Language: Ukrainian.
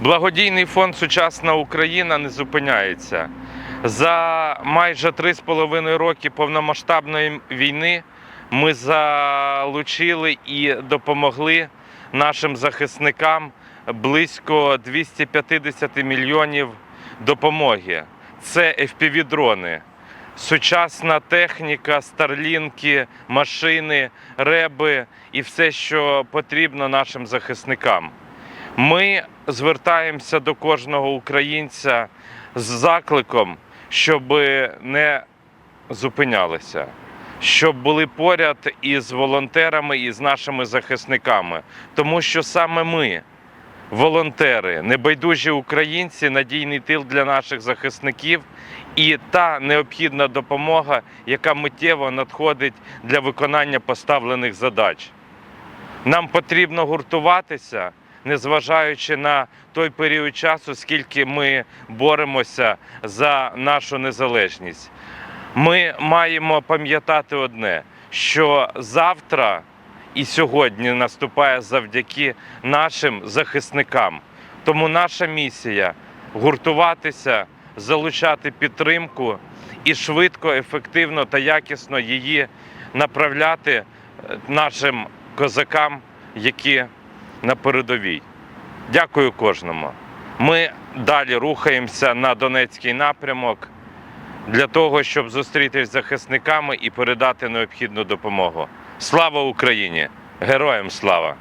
Благодійний фонд Сучасна Україна не зупиняється. За майже 3,5 роки повномасштабної війни ми залучили і допомогли нашим захисникам близько 250 мільйонів допомоги. Це FPV-дрони, сучасна техніка, старлінки, машини, реби і все, що потрібно нашим захисникам. Ми звертаємося до кожного українця з закликом, щоб не зупинялися, щоб були поряд із волонтерами і з нашими захисниками, тому що саме ми, волонтери, небайдужі українці, надійний тил для наших захисників і та необхідна допомога, яка миттєво надходить для виконання поставлених задач. Нам потрібно гуртуватися, незважаючи на той період часу, скільки ми боремося за нашу незалежність. Ми маємо пам'ятати одне, що завтра і сьогодні наступає завдяки нашим захисникам. Тому наша місія гуртуватися, залучати підтримку і швидко, ефективно та якісно її направляти е, нашим козакам, які на передовій. Дякую кожному. Ми далі рухаємося на Донецький напрямок для того, щоб зустрітись з захисниками і передати необхідну допомогу. Слава Україні! Героям слава!